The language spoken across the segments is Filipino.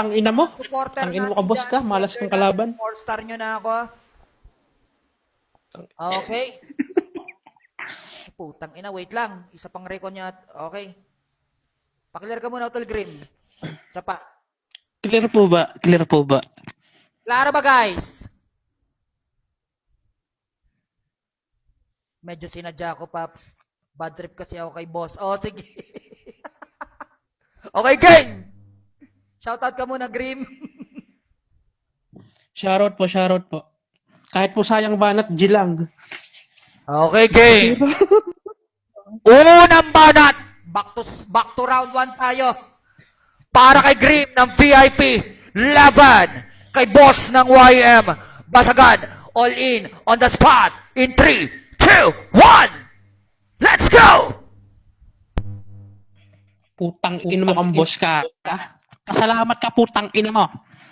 putang ina mo. Supporter Tangin mo natin ka, boss dyan, ka. Malas supporter kang kalaban. Four star nyo na ako. Okay. Putang ina, wait lang. Isa pang recon niya. Okay. Pakilare ka muna, Hotel Green. Isa pa. Clear po ba? Clear po ba? Klaro ba, guys? Medyo sinadya ko, Paps. Bad trip kasi ako kay boss. Oh, sige. okay, gang! Shoutout ka muna, Grim. Shoutout po, shoutout po. Kahit po sayang banat, G lang. Okay, game. Unang banat. Back to back to round 1 tayo. Para kay Grim ng VIP. Laban kay boss ng YM. Basagan. All in on the spot. In 3, 2, 1. Let's go! Putang ina mo kang boss ka. ha? Pasalamat ka putang ina mo.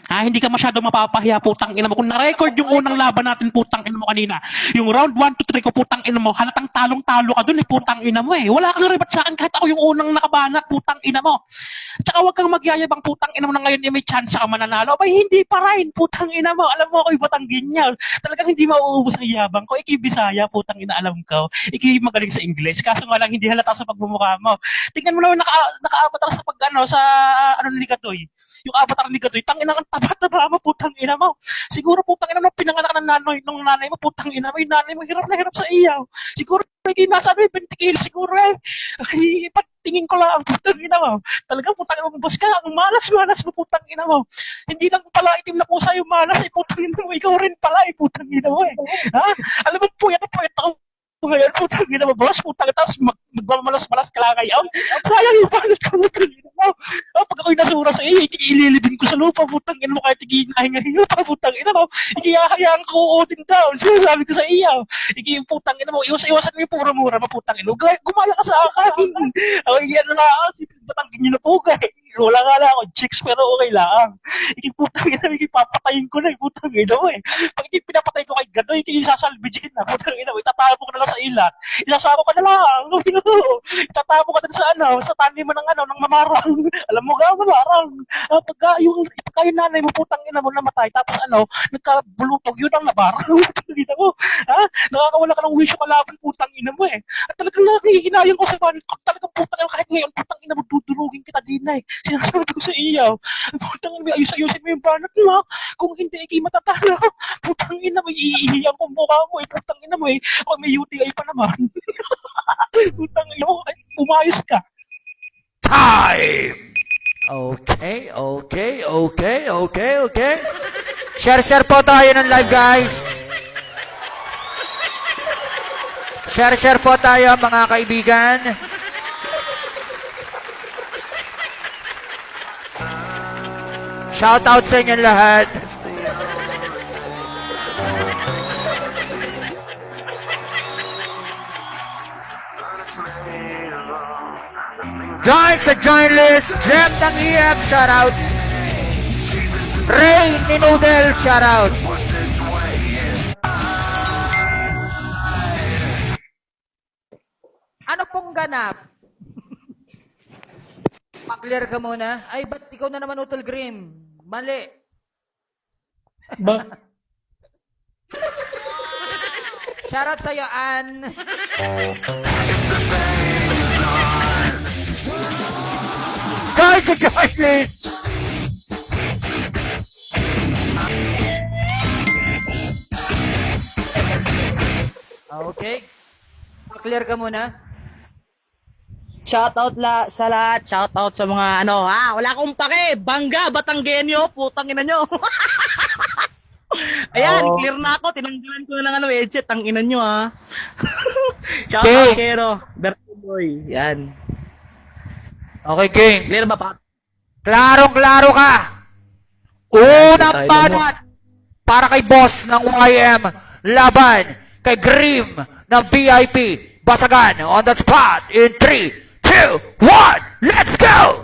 Ha, hindi ka masyado mapapahiya putang ina mo. Kung na-record yung unang laban natin putang ina mo kanina, yung round 1 to 3 ko putang ina mo, halatang talong-talo ka dun eh putang ina mo eh. Wala kang rebat sa akin kahit ako yung unang nakabanat putang ina mo. Tsaka wag kang magyayabang putang ina mo na ngayon eh, may chance ka mananalo. Abay, hindi pa rin putang ina mo. Alam mo ako yung Batangginyal. Talagang hindi mauubos ang yabang ko. Iki Bisaya putang ina alam ko. Iki magaling sa English. Kaso nga lang hindi halata sa pagmumukha mo. Tingnan mo naman naka, naka-avatar sa pag ano, sa ano ni Katoy. Yung avatar ni Katoy, tangina ang taba-taba mo, putang ina mo. Siguro putang ina mo, pinanganak ng nanay, nung nanay mo, putang ina mo, yung nanay mo, hirap na hirap sa iyaw. Siguro, hindi nasa ano, eh, 20 kilos siguro eh. Ay, tingin ko lang, putang ina mo. Talagang putang ina mo, boss ka, ang malas-malas mo, putang ina mo. Hindi lang pala itim na pusa yung malas, eh, putang ina mo, ikaw rin pala, eh, putang ina mo eh. Ha? Alam mo, puyat na puyat ako ngayon, putang ina mo, boss, putang ina, tapos mag, magmamalas-malas ka lang ngayon. Sayang yung banat ko, putang ina mo. Ako'y nasura sa iyo, ikiililibin ko sa lupa, putang ina mo, kahit ikinahin ngayon, putang ina mo, ikiyahayaan ko uutin down, sinasabi ko sa iyo. Iki yung putang ina mo, iwas-iwasan mo yung puro mura, maputang ina mo, gumaya ka sa akin. Ako, yan na lang, batangin nyo na po, guys. Wala nga lang ako, chicks, pero okay lang. Iki putang ina, iki papatayin ko na, putang ina mo eh. Pag iki pinapatay ko kay Gadoy, iki sasalbijin na, putang ina mo, itatapon ko na lang sa ilat. Isasama ko na lang, sabi ko, itatapon ko na sa ano, sa tani mo ng ano, ng mamarang. Alam mo ka, mamarang. Ah, pagka yung, pagka yung nanay mo, putang ina mo, namatay, tapos ano, nagkabulutog, yun ang nabarang. Putang ina mo, ha? Nakakawala ka ng wisyo kalaban, putang ina mo eh. At talagang nakihinayang ko sa banin ko, talagang putang ina, kahit ngayon, putang ina mo, dudurugin kita din eh. Sinasabi ko sa iyo, putang ina, ayus-ayusin mo yung banat mo? Kung hindi, ikay matatalo. Putang ina mo, iihiyan ko mukha mo eh. Putang ina mo eh. O may UTI pa naman. putang ina mo, ay, umayos ka. Time! Okay, okay, okay, okay, okay. Share, share po tayo ng live, guys. Share, share po tayo, mga kaibigan. Shout out sa inyo lahat. Join sa join list. Jem ng EF, shout out. Ray ni Noodle, shout out. Ano pong ganap? Maklear ka muna. Ay, ba't ikaw na naman Utol Grim? Mali. Ba? Shoutout sa'yo, Ann. Sa join list! Okay. Clear ka muna. Shoutout la sa lahat, shoutout sa mga ano ha, wala akong pake, bangga, Batanggenyo, putang ina nyo. Ayan, Oo. clear na ako, tinanggalan ko na lang ano, headset, ang ina nyo ha. shoutout Okay. Kero, Berto Boy, yan. Okay, King. Clear ba pa? Klarong-klaro ka. Unang Tayo banat para kay boss ng YM. Laban kay Grim ng VIP. Basagan on the spot in 3, 2, 1. Let's go!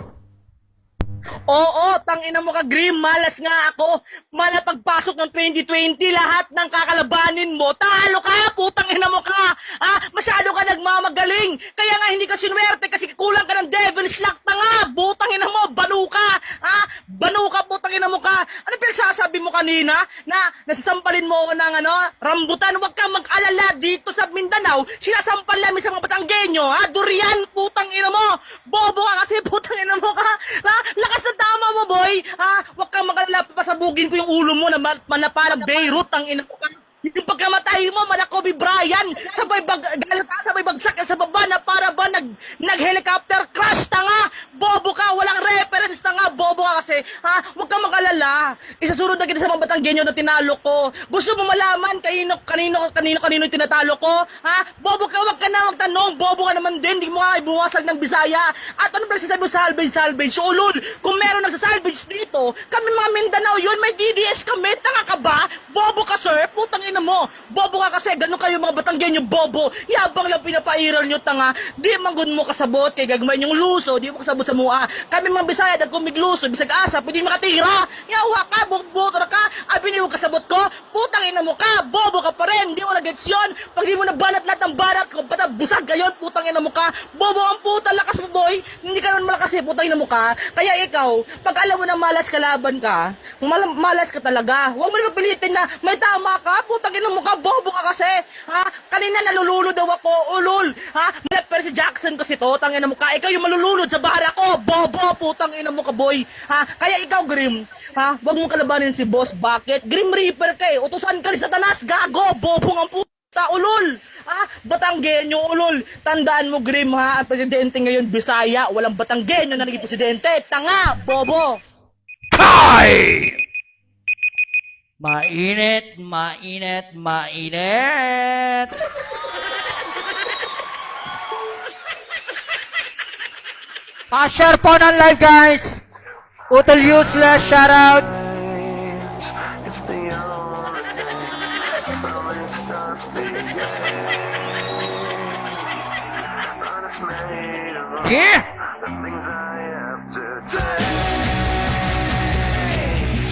Oo, tangina mo ka Grim, malas nga ako. Mala pagpasok ng 2020, lahat ng kakalabanin mo, talo ka, putang ina mo ka. Ha? Masyado ka nagmamagaling. Kaya nga hindi ka sinwerte kasi kulang ka ng devil's luck tanga. Butang ina mo, banu ka. Ha? Banu ka, putang ina mo ka. Ano pinagsasabi mo kanina? Na nasasampalin mo ako ng ano, rambutan. Huwag kang mag-alala dito sa Mindanao. Sinasampal namin sa mga Batanggenyo, ha? Durian, putang ina mo. Bobo ka kasi, putang ina mo ka. Ha? Lakas na tama mo, boy. Ha? Huwag kang mag-alala, papasabugin ko yung ulo mo na ma- manapalang Beirut, ang ina ka. Yung pagkamatay mo, mana Kobe Bryant, sabay bag, galit sabay bagsak sa baba na para ba nag, nag-helicopter crash, tanga! Bobo ka, walang reference, tanga! Bobo ka kasi, ha? Huwag kang mag-alala. Isasunod na kita sa mga Batanggenyo na tinalo ko. Gusto mo malaman kanino, kanino, kanino, kanino tinatalo ko? Ha? Bobo ka, wag ka na magtanong. Bobo ka naman din, di mo nga ibuwasag ng Bisaya. At ano ba sinasabi mo salvage, salvage? So, ulol, kung meron nagsasalvage dito, kami mga Mindanao yun, may DDS kami, tanga ka ba? Bobo ka, sir, putang ina mo. Bobo ka kasi, ganun kayo mga Batanggenyo, bobo. Yabang lang pinapairal nyo, tanga. Di mangun mo kasabot, kay gagmay yung luso, di mo kasabot sa mua. Kami mga Bisaya, dag kumigluso, bisag asa, pwede makatira. Yawa ka, bukbuto na ka, abi mo kasabot ko, putang ina mo ka, bobo ka pa rin, di mo na-gets yun. Pag di mo nabanat lahat ng barat ko, bata busag kayon, putang ina mo ka, bobo ang puta, lakas mo boy, hindi ka naman malakas eh, putang ina mo ka. Kaya ikaw, pag alam mo na malas kalaban ka, mal- malas ka talaga, huwag mo naman pilitin na may tama ka, putang ina mo ka, bobo ka kasi, ha? Kanina nalululo daw ako, ulol, ha? Pero si Jackson kasi to, tang ina mo ka, ikaw yung malulunod sa bara ko, bobo, putang ina mo ka boy, ha? Kaya ikaw, Grim, ha? Huwag mong kalabanin si boss, bakit? Grim Reaper ka eh, utusan ka ni Satanas, gago, bobo ang puta. Ta ulol! Ha? Batanggenyo ulol! Tandaan mo, Grim, ha? Ang presidente ngayon, Bisaya. Walang Batanggenyo na naging presidente. Tanga! Bobo! Time! Mainit, mainit, mainit. Pa-share po ng live, guys. Utol useless, shoutout. Yeah!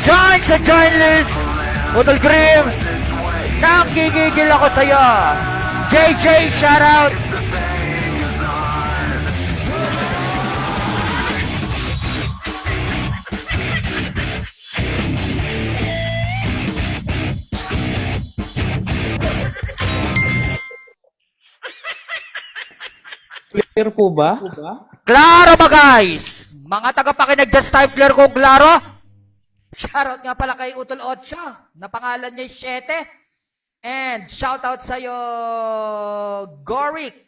Join sa join list. Utol Grim. Nakikigil ako sa'yo. JJ, shoutout. Clear po ba? Klaro ba guys? Mga tagapakinig dyan Stifler ko, klaro? Shoutout nga pala kay Utol Ocho, na pangalan niya 7. And shoutout sa'yo, Gorix.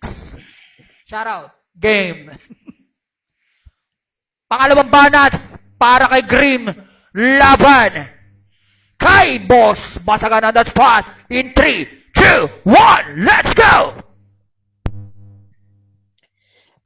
Shoutout. Game. Pangalawang banat, para kay Grim, laban. Kay Boss, basagan on the spot. In 3, 2, 1, let's go!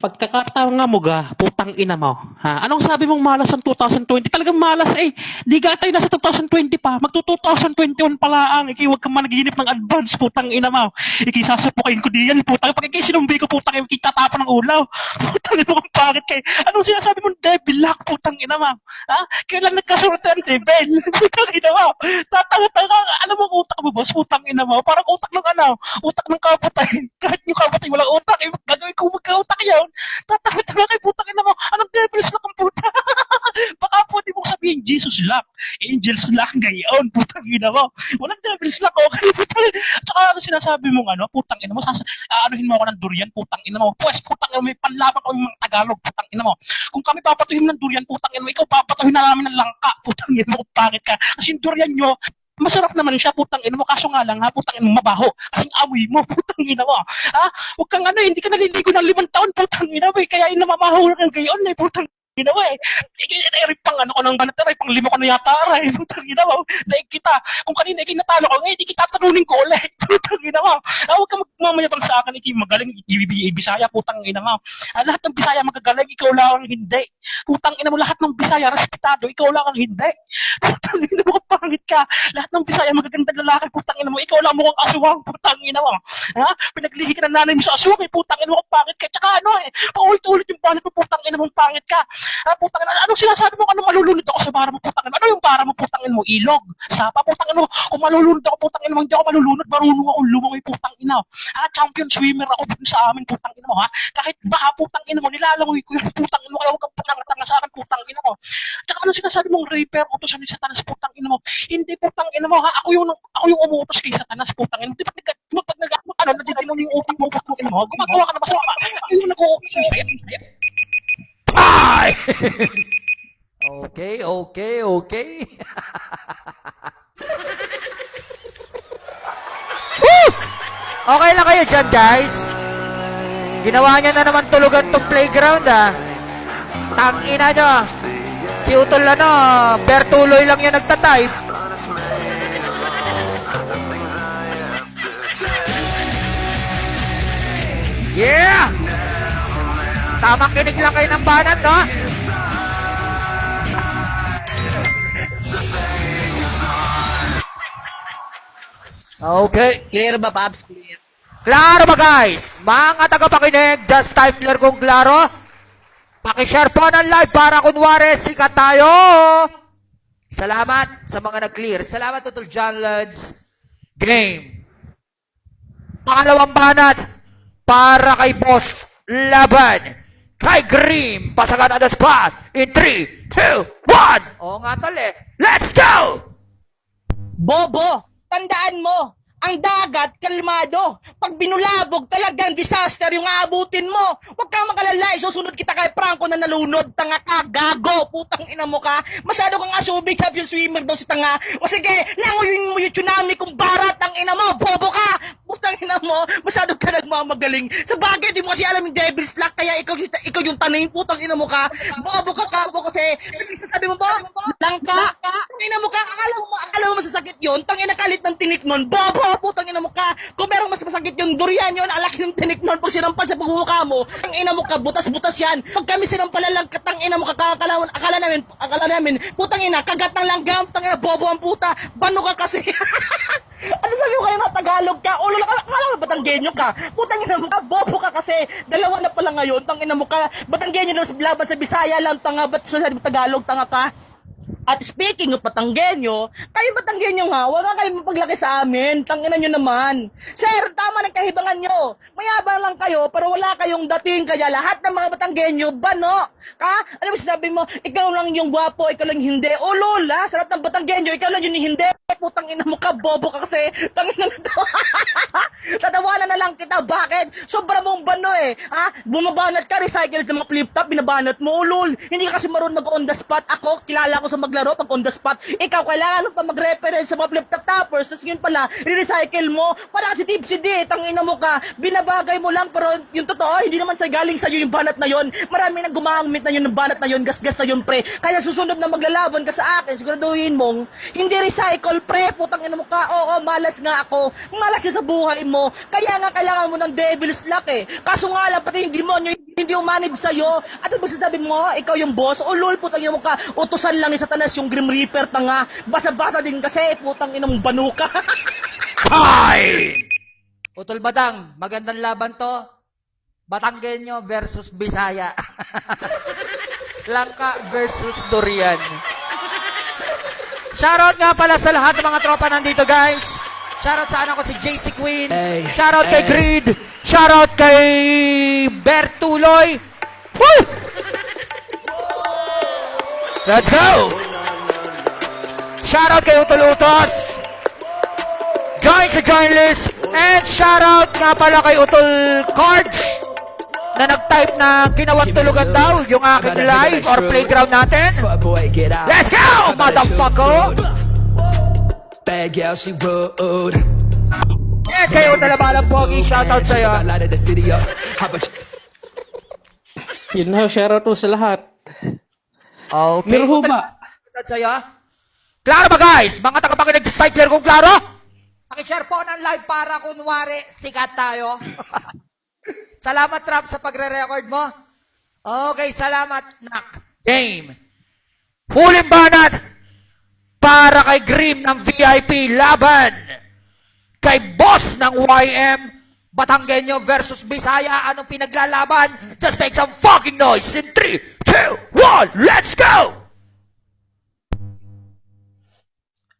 Pagkakataon nga mo ga, putang ina mo. Ha? Anong sabi mong malas ang 2020? Talagang malas eh. Di ga tayo nasa 2020 pa. Magto 2021 pala ang. Iki, huwag ka man naghihinip ng advance, putang ina mo. Iki, sasapukin ko diyan, putang. Pag iki sinumbi ko, putang, iki tatapa ng ulaw. Putang ina mo bakit kay. Anong sinasabi mong devil lock, putang ina mo? Ha? Kailan nagkasunod ang devil? putang ina mo. Tatanga-tanga ka. Alam mo utak mo, boss, putang ina mo. Parang utak ng ano, utak ng kapatay. Kahit yung kapatay walang utak, eh, gagawin ko magka-utak yun. Tatanga-tanga kay putang ina mo. Anong devil's lock ang puta? Baka pwede mong sabihin, Jesus lock. Angel's lock ngayon. Putang ina mo. Walang devil's lock, okay? Tsaka ano sinasabi mong ano, putang ina mo, sas aanuhin mo ako ng durian, putang ina mo. Pwes, putang ina mo, may panlaban kami mga Tagalog, putang ina mo. Kung kami papatuhin ng durian, putang ina mo, ikaw papatuhin na namin ng langka, putang ina mo, bakit ka. Kasi yung durian nyo, masarap naman siya, putang ina mo, kaso nga lang ha, putang ina mabaho. Kasing amoy mo, putang ina mo. Ha? Huwag kang ano, hindi ka naliligo ng limang taon, putang ina mo, eh. kaya yung namamaho ng gayon, eh, putang ina mo eh. Ikaw, pang ano ko ng banat, aray, pang lima ko na yata, aray, putang ina mo. Daig kita. Kung kanina ikay natalo ko, ngayon, di kita talunin ko ulit. Putang ina mo. Ah, huwag ka magmamayabang sa akin, ikay magaling, ikay Bisaya, putang ina mo. Ah, lahat ng Bisaya magagaling, ikaw lang ang hindi. Putang ina mo, lahat ng Bisaya, respetado, ikaw lang ang hindi. Putang ina mo, pangit ka. Lahat ng Bisaya, magagandang lalaki, putang ina mo, ikaw lang mukhang aswang, putang ina mo. Ha? Pinaglihi ka ng nanay mo sa aswang, eh, putang ina mo, pangit ka. Tsaka ano eh, paulit-ulit yung banat mo, putang ina mo, pangit ka. Ah, putang ina, anong sinasabi mo? Ano malulunod ako sa bara mo, ina? Ano yung bara mo, putang ina mo? Ilog. Sapa, putang ina mo. Kung malulunod ako, putang ina mo, hindi ako malulunod. Marunong ako lumangoy, putang ina. Ha, champion swimmer ako dun sa amin, putang ina mo, ha? Kahit baka, putang ina mo, nilalangoy ko yung putang ina mo. Kaya huwag kang putang sa akin, putang ina mo. Tsaka ano sinasabi mong raper, utosan ni Satanas, putang ina mo. Hindi, putang ina mo, ha? Ako yung, ako yung umuutos kay Satanas, putang ina mo. Di ba, ba, pag nag, ano, nadidino yung utak mo, putang ina mo. Gumagawa ka na masama. Ako yung nag-uutos sa'yo. Ay! okay, okay, okay. Okay lang kayo dyan, guys. Ginawa niya na naman tulugan tong playground, ah. Tangina nyo. Si Utol, ano, Bertuloy lang yung nagtatype. Yeah! Tamang kinig lang kayo ng banat, no? Okay. Clear ba, Paps? Clear. Klaro ba, guys? Mga tagapakinig, just type clear kung klaro. Pakishare po ng live para kunwari sikat tayo. Salamat sa mga nag-clear. Salamat, Tutol John Lads. Game. Pangalawang banat para kay Boss Laban. Kay Grim, pasagan on the spot. In 3, 2, 1. Oo nga, tol eh. Let's go! Bobo, tandaan mo, ang dagat, kalmado. Pag binulabog, talagang disaster yung aabutin mo. Huwag kang magalala, isusunod kita kay Franco na nalunod. Tanga ka, gago, putang ina mo ka. Masyado kang asubig, have yung swimmer daw si tanga. O sige, langoyin mo yung tsunami kung barat ang ina mo, bobo ka. Putang ina mo, masyado ka nagmamagaling. Sa bagay, di mo kasi alam yung devil's luck, kaya ikaw, ikaw yung taning, putang ina mo ka. Bobo ka, kabo kasi. Ano sasabi mo ba? Langka. Tang ina mo ka, akala mo, akala mo masasakit yun. Tang ina kalit ng tinik nun. Bobo, putang ina mo ka. Kung merong mas masakit yung durian yun, alaki ng tinik nun. Pag sinampal sa pagmumukha mo, tang ina mo ka, butas-butas yan. Pag kami sinampal lang, katang ina mo ka, akala, akala namin, akala namin, putang ina, kagat ng langgam, tang ina, bobo ang puta. Bano ka kasi. ano sabi mo kayo na Tagalog ka? Ulo lang, akala mo Batanggenyo ka? Putang ina mo ka, bobo ka kasi. Dalawa na pala ngayon, tang ina mo ka. Batanggenyo lang laban sa Bisaya lang, tanga, ba't sa Tagalog, tanga ka? At speaking of Batanggenyo, kayo Batanggenyo nga, wag nga kayo mapaglaki sa amin. Tanginan nyo naman. Sir, tama ng kahibangan nyo. Mayabang lang kayo, pero wala kayong dating. Kaya lahat ng mga Batanggenyo, bano. Ka? Ano ba sabi mo? Ikaw lang yung gwapo, ikaw lang hindi. O lola, sa lahat ng Batanggenyo, ikaw lang yung hindi. Putang ina mo ka, bobo ka kasi. Tangina na to. Tatawanan na lang kita. Bakit? Sobra mong bano eh. Ha? Bumabanat ka, recycle ng mga flip-top, binabanat mo. Ulol. Hindi ka kasi marunong mag-on the spot. Ako, kilala ko sa maglaro pag on the spot. Ikaw, kailangan pa mag-reference sa mga flip-top toppers. Tapos yun pala, re-recycle mo. Para kasi tipsy di, tangina mo ka. Binabagay mo lang, pero yung totoo, hindi naman sa galing sa'yo yung banat na yon. Marami nang gumamit na yun ng banat na yun, gas-gas na yun, pre. Kaya susunod na maglalaban ka sa akin, siguraduhin mong, hindi recycle, pre. Putang ina mo ka. Oo, malas nga ako. Malas yun sa buhay mo. Kaya nga kailangan mo ng devil's luck eh. Kaso nga lang, pati yung demonyo, hindi umanib sa'yo. At ano ba sasabi mo, ikaw yung boss? O lol, putang ina mo ka. Utusan lang ni Satanas yung Grim Reaper, tanga. Basa-basa din kasi, putang inang banuka. Time! Utol Badang, magandang laban to. Batanggenyo versus Bisaya. Langka versus Durian. Shoutout nga pala sa lahat ng mga tropa nandito, guys. Shoutout sa anak ko si JC Queen. Shoutout kay Greed. Shoutout kay Bertuloy. Woo! Let's go! Shoutout kay Utol Utos. Join sa join list. And shoutout nga pala kay Utol Cards na nag-type na ginawang tulugan daw yung aking live or playground natin. Out. Let's go, motherfucker! Bad gal, she rude. Yeah, kayo talaga ng pogi. Shoutout sa'yo. Yun na, shoutout po sa lahat. Okay. Meron ho ba? Shoutout sa'yo. Klaro ba guys? Mga tagapakinig Cycler kung klaro? Pakishare po ng live para kunwari sikat tayo. Salamat Trap sa pagre-record mo. Okay, salamat Nak. Game. Huling banat para kay Grim ng VIP laban. Kay boss ng YM Batanggenyo versus Bisaya. Anong pinaglalaban? Just make some fucking noise in 3, 2, one, let's go!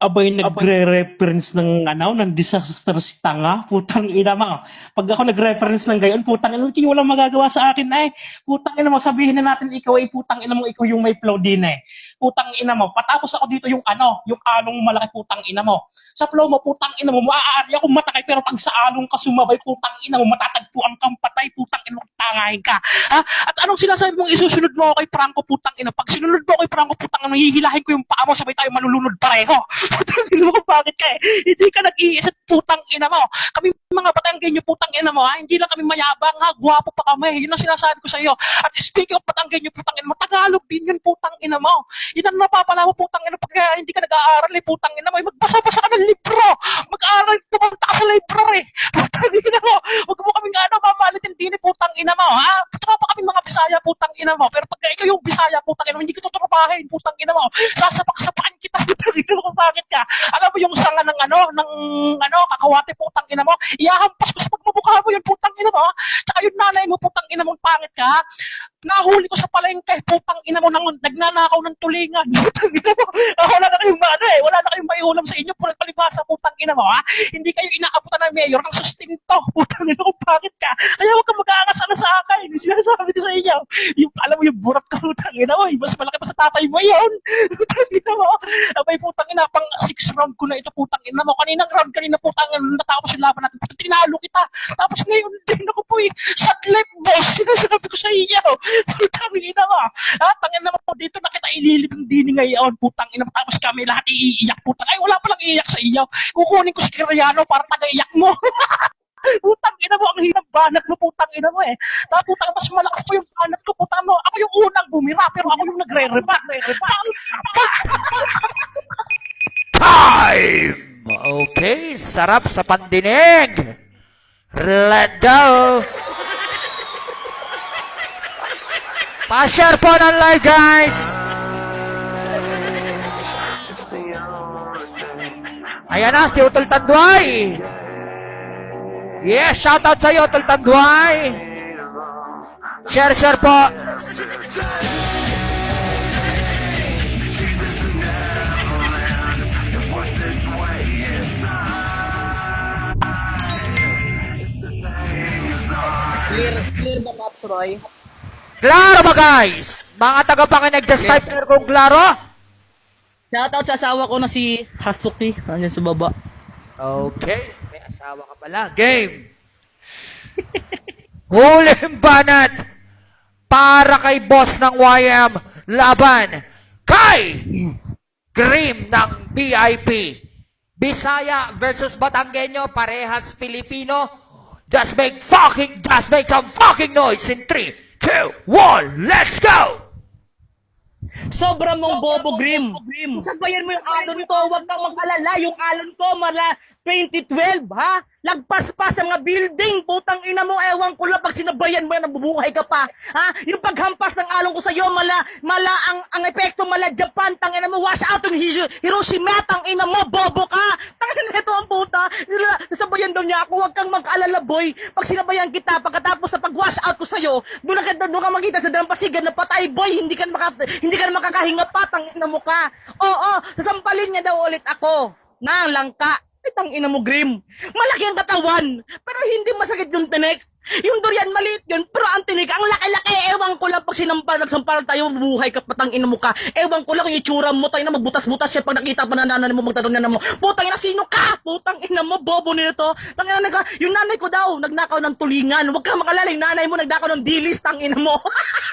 Abay nagre-reference ng ano, ng disaster si tanga, putang ina mo. Pag ako nagre-reference ng gayon, putang ina, hindi walang magagawa sa akin eh. Putang ina mo, sabihin na natin ikaw ay putang ina mo, ikaw yung may flow din eh. Putang ina mo, patapos ako dito yung ano, yung along malaki putang ina mo. Sa flow mo, putang ina mo, maaari ako matakay, pero pag sa along ka sumabay, putang ina mo, matatagpuan kang patay, putang ina mo, tangahin ka. Ha? At anong sinasabi mong isusunod mo kay Franco, putang ina? Pag sinunod mo kay Franco, putang ina, hihilahin ko yung paa mo, sabay tayo malulunod pareho. Putang ina mo, bakit ka eh? Hindi ka nag-iisip, putang ina mo. Kami mga Batanggenyo, putang ina mo, ha? Hindi lang kami mayabang, ha? Gwapo pa kami. Yun ang sinasabi ko sa iyo. At speaking of Batanggenyo, putang ina mo, Tagalog din yun, putang ina mo. Ang napapala mo, putang ina, pag hindi ka nag-aaral, eh, putang ina eh, magbasa-basa ka ng libro. Mag-aaral, ka sa library. Putang ina mo, huwag mo kaming ano, mamalitin din, eh, putang ina mo, ha? Tropa kami mga Bisaya, putang ina mo. Pero pag ikaw yung Bisaya, putang ina mo, hindi ka tutropahin, putang ina mo. Sasapak-sapakan kita, putang ina mo, bakit ka. Alam mo yung sanga ng ano, ng ano, kakawate, putang ina mo, iyahampas ko sa pagmumukha mo yun, putang ina mo. Tsaka yung nanay mo, putang ina mo, pangit ka. Nahuli ko sa palengke, putang ina mo, nang, nagnanakaw ng tulingan. Putang ina mo, Ah, wala na kayong ano eh, wala na kayong maiulam sa inyo, puro palibasa, putang ina mo, ha? Hindi kayo inaabutan ng mayor ng sustinto, putang ina mo, bakit ka? Kaya huwag kang mag-aangas sa akin, sinasabi ko sa inyo. Yung, alam mo yung burat ka, putang ina mo, eh, mas malaki pa sa tatay mo yun. Putang ina mo, abay putang ina, pang six round ko na ito, putang ina mo. Kaninang round, kanina putang ina, natapos yung laban natin, tinalo kita. Tapos ngayon, din ako po eh, shot left boss, sinasabi ko sa inyo. Putang ina mo, ha? Tangin na mo, dito na kita ililibing dini ngayon, putang ina. Tapos kami lahat iiyak, putang. Ay, wala palang iiyak sa iyo. Kukunin ko si Kiriano para taga-iyak mo. putang ina mo, ang hirap banat mo, putang ina mo eh. Tapos putang, mas malakas po yung banat ko, putang mo. Ako yung unang bumira, pero ako yung nagre-reba. Time! Okay, sarap sa pandinig. Let go. Pa-share po ng live, guys. Ayan na, si Utol Tanduay. Yes, shout out sa iyo, Utol Tanduay. Share, share po. Clear, clear ba, Pops Roy? Klaro ba, guys? Mga tagapanginig, just type nyo kung klaro. Shoutout sa asawa ko na si Hasuki. Nandiyan sa baba. Okay, may asawa ka pala. Game. Huling banat para kay boss ng YM laban kay Grim ng BIP. Bisaya versus Batanggenyo, parehas Pilipino. Just make fucking, just make some fucking noise in 3, 2, 1, let's go! Sobra mong bobo, Grim. Sabayan mo yung alon ko. Huwag kang mag-alala. Yung alon ko, mala 2012, ha? Lagpas pa sa mga building. Putang ina mo, ewan ko lang. Pag sinabayan mo yan, nabubuhay ka pa. Ha? Yung paghampas ng alon ko sa'yo, mala, mala, ang, ang epekto, mala Japan. Tang ina mo, wash out yung Hiroshima. Tang ina mo, bobo ka. Tang ina ito ang puta. Sasabayan daw niya ako. Huwag kang mag-alala, boy. Pag sinabayan kita, pagkatapos na pag-wash out ko sa'yo, doon ka, doon ka makita sa dalampasigan na patay, boy. Hindi ka, maka, hindi ka makakahinga pa. Tang ina mo ka. Oo, sasampalin niya daw ulit ako. Na, langka. Ay, tang ina mo, Grim. Malaki ang katawan, pero hindi masakit yung tinik. Yung durian, maliit yun, pero ang tinik, ang laki-laki. Ewan ko lang pag sinampal, nagsampal tayo, buhay ka, patang ina mo ka. Ewan ko lang yung itsura mo, tayo na magbutas-butas siya pag nakita pa na nanay mo, magtanong na mo, putang ina, sino ka? Putang ina mo, bobo nito. Tang ina, naga, yung nanay ko daw, nagnakaw ng tulingan. Huwag ka makalala, yung nanay mo, nagnakaw ng dilis, tang ina mo.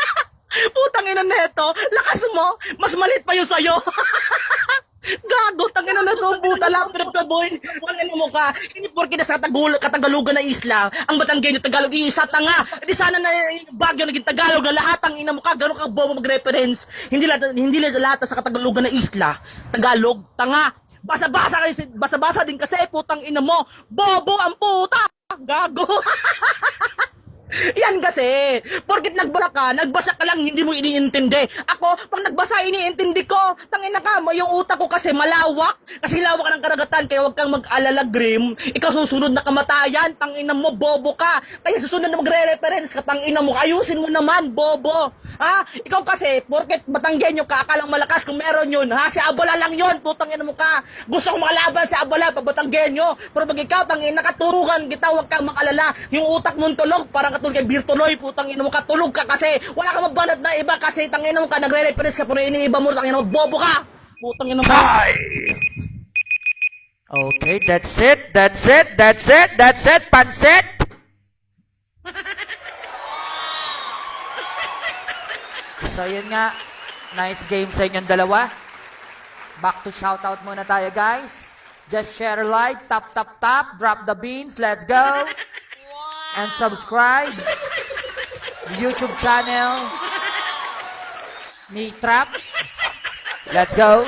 Putang ina neto, lakas mo, mas malit pa yung sayo. Gago, tangina na to, buta lap trip ka boy. Tangina mo ka. Hindi porke na sa Tagul Katagalugan na isla, ang Batanggenyo Tagalog isa tanga. Hindi sana na yung Bagyo naging Tagalog na lahat ang ina mo ka, gano'n ka bobo mag-reference. Hindi lahat hindi lahat sa Katagalugan na isla, Tagalog, tanga. Basa-basa kasi basa-basa din kasi putang ina mo. Bobo ang puta. Gago. Yan kasi, porkit nagbasa ka, nagbasa ka lang, hindi mo iniintindi. Ako, pag nagbasa, iniintindi ko. Tangina ka mo, yung utak ko kasi malawak. Kasi lawak ng karagatan, kaya huwag kang mag-alala, Grim. Ikaw susunod na kamatayan, tangina mo, bobo ka. Kaya susunod na magre-reference ka, tangina mo, ayusin mo naman, bobo. Ha? Ikaw kasi, porkit batanggenyo ka, akalang malakas kung meron yun, ha? Si Abala lang yun, putang ina mo ka. Gusto ko makalaban si Abala, pag batanggenyo. Pero pag ikaw, tangina, katurukan kita, huwag kang makalala. Yung utak mong tulog, parang katulog kay Birtuloy, putang ina mo ka, tulog ka kasi. Wala kang mabanat na iba kasi, tangina mo ka, nagre-reference ka, pero iniiba mo, tangina mo, bobo ka. Putang ina mo. Okay, that's it, that's it, that's it, that's it, pansit! So yun nga, nice game sa inyong dalawa. Back to shoutout muna tayo guys. Just share, like, tap, tap, tap, drop the beans, let's go! And subscribe. YouTube channel ni Trap. Let's go.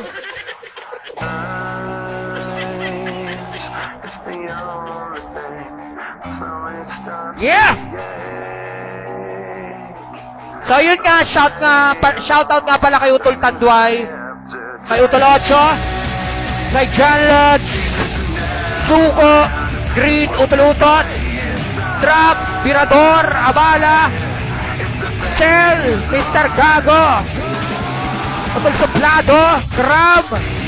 The Yeah! So yun nga, shout nga, pa, shoutout nga pala kay Utol Tandway, kay Utol Ocho, kay John Lodge, Suko, Green, Utol Utos, Trap, Virador, Abala, Cell, Mr. Gago, Utol Suplado, Crab,